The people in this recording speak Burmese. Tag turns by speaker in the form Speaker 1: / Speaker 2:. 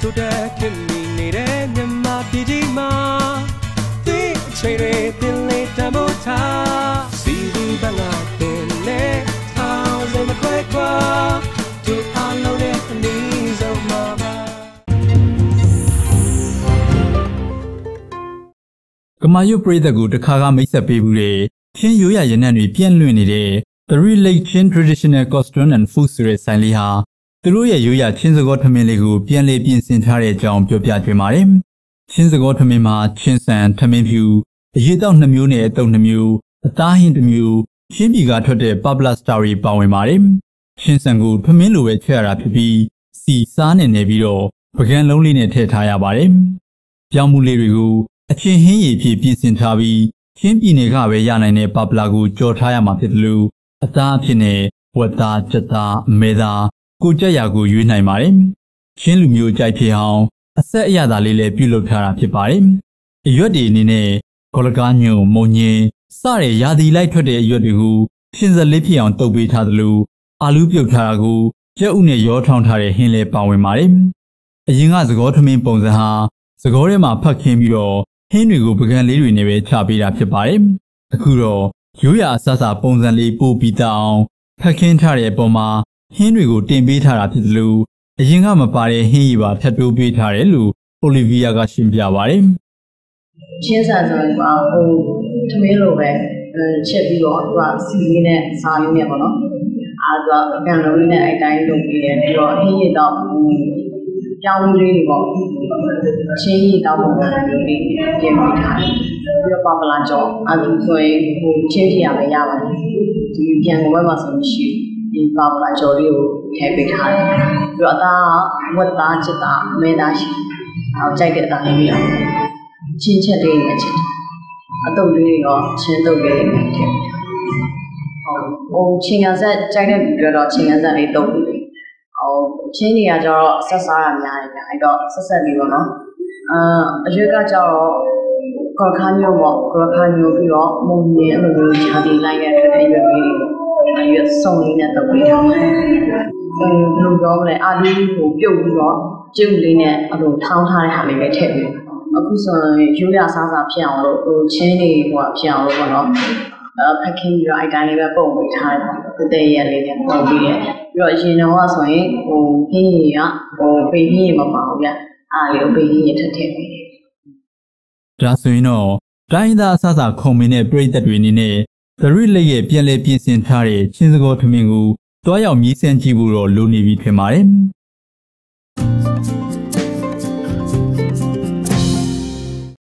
Speaker 1: တိုးတက်ခင်မီနေတဲ့မြန်မာပြည်ကြီးမှာဒီအချိန်တွေတင်လေးတမို့ထားစီဒီဘငါတင်နေထောင်းစမခွဲခွာဒီအလုံးနဲ့အနည်းဆုံးမှာပါ
Speaker 2: ကမာယုပရိသတ်ကိုတခါကမိတ်ဆက်ပေးဘူးတဲ့ချင်းရိုးရရနံ့တွေပြန့်လွင့်နေတဲ့ Three Lake Chin Traditional Costume and Food ဆိုတဲ့ဆိုင်လေးဟာ သူတို့ရဲ့ရိုးရချင်းစကောထမင်းလေးကိုပြန်လည်ပြင်ဆင်ထားတဲ့အကြောင်းပြောပြပေးပါမယ်။ချင်းစကောထမင်းမှာချင်းဆန်ထမင်းဖြူအရေးတောက်2မျိုးနဲ့အတုပ်2မျိုးအသားဟင်း1မျိုးချင်းပြည်ကထွက်တဲ့ Pabla Story ပါဝင်ပါတယ်။ချင်းဆန်ကိုထမင်းလိုပဲချက်ရတာဖြစ်ပြီးစီစားနေနေပြီးတော့ပကံလုံးလေးနဲ့ထည့်ထားရပါတယ်။ပြောင်းမှုလေးတွေကိုအချင်းဟင်းရည်ဖြစ်ပြင်ဆင်ထားပြီးချင်းပြည်နယ်ကပဲရနိုင်တဲ့ပပလာကိုကြော်ထားရမှာဖြစ်တယ်လို့အသားအဖြစ်နဲ့ဝက်သားကြက်သားအမဲသား ကိုကြက်ရာကိုရွေးနိုင်ပါတယ်။ချင်းလူမျိုးကြိုက်ဖြစ်အောင်အဆက်အရသာလေးလည်းပြုလုပ်ထားတာဖြစ်ပါတယ်။အရွက်တွေအနေနဲ့ဂေါ်လကားညုံမုံညင်းစတဲ့ရာသီလိုက်ထွက်တဲ့အရွက်တွေကိုရှင်စလေးဖြစ်အောင်တုပ်ပေးထားသလိုအာလူးပြုတ်ထားတာကိုကြက်ဥနဲ့ရောထောင်းထားတဲ့ဟင်းလည်းပါဝင်ပါတယ်။အရင်ကသကောထမင်းပုံစံဟာသကောထဲမှာဖတ်ခင်းပြီးတော့ဟင်းတွေကိုပကံလေးတွေနဲ့ပဲချပေးတာဖြစ်ပါတယ်။အခုတော့ရိုးရာအဆဆပုံစံလေးပို့ပြီးတအောင်ဖက်ခင်းထားတဲ့အပေါ်မှာ ဟင်းတွေကိုတင်ပေးထားတာဖြစ်သလိုအရင်ကမပါတဲ့ဟင်းရီပါဖြတ်တိုးပေးထားတယ်လို့အိုလီဗီယာကရှင်းပြပါတယ်
Speaker 3: ချင်းဆန်ဆိုရင်ကဟိုသမင်းလိုပဲအဲချက်ပြီးတော့သူကစီလေးနဲ့စားလေးနဲ့ပေါ့နော်အာသူကအကန်လုံးလေးနဲ့အဲ့တိုင်းလုပ်ပြီးတယ်ပြီးတော့အင်းရည်တော့ကြောင်းလေးတွေပေါ့ချင်းရည်တော့ပုံစံလေးတွေပြင်ပေးထားတယ်ပြီးတော့ပပလာကြောအတူဆိုရင်ဟိုချင်းပြရပဲရပါတယ်ဒီပြန်ကိုဘက်မှာဆိုလို့ရှိရင် ဒီပပလာကြောလေးကိုထည့်ပေးထားတယ်ပြီးတော့အသားကဝက်သားချစ်သားမဲသားရှိတယ်အော်ကြိုက်တဲ့အသားလေးတွေအောင်ချင်းချက်လေးနဲ့ချက်အတုပ်လေးတွေရောချင်းတုပ်လေးတွေနဲ့ထည့်ဟုတ်ဟိုချင်းကဆက်ကြိုက်တဲ့လူတွေတော့ချင်းကဆက်လေးတုပ်လို့လေဟိုချင်းတွေကကျတော့ဆက်စားတာများတယ်ဗျအဲ့တော့ဆက်ဆက်လေးပေါ့နော်အာအရွက်ကကျတော့ခေါ်ခါမျိုးပေါ့ခေါ်ခါမျိုးပြီးတော့မုံမြင်အဲ့လိုမျိုးခြားပြီးလိုက်တဲ့ထွက်တဲ့ရွက်လေးတွေအရွက် စုံလေးနဲ့တုပ်ပေးထားတယ်ဟိုဘယ်လိုပြောမလဲအာလူးကိုပြုတ်ပြီးတော့ကျုပ်လေးနဲ့အဲ့လိုထောင်းထားတဲ့ဟာလေးပဲထည့်ပေးအခုဆိုရင်ရိုးရစားစားဖြစ်အောင်လို့ဟိုချင်းတွေဟိုဖြစ်အောင်လို့ပေါ့နော်အဲဖက်ခင်းပြီးတော့အဲ့တိုင်းလေးပဲပုံပေးထားတယ်ပေါ့တဲ့ရက်လေးနဲ့ပုံပြီးတယ်ပြီးတော့အရင်တော့ဆိုရင်ဟိုခင်းရီကဟိုပေခင်းရီမပါဘူးဗျအားလေးကိုပေခင်းရီထပ်ထည့်ပေးတယ်။
Speaker 2: ဒါဆိုရင်တော့တိုင်းသားအဆဆခုံမင်းတဲ့ပြည်သက်တွေအနေနဲ့ သရီလက်ရဲ့ပြန်လည်ပြင်ဆင်ထားတဲ့ချင်းစကောထမင်းကိုတွားရောက်မြည်ဆန်းကြည့်ဖို့တော့လိုနေပြီထင်ပါတယ်။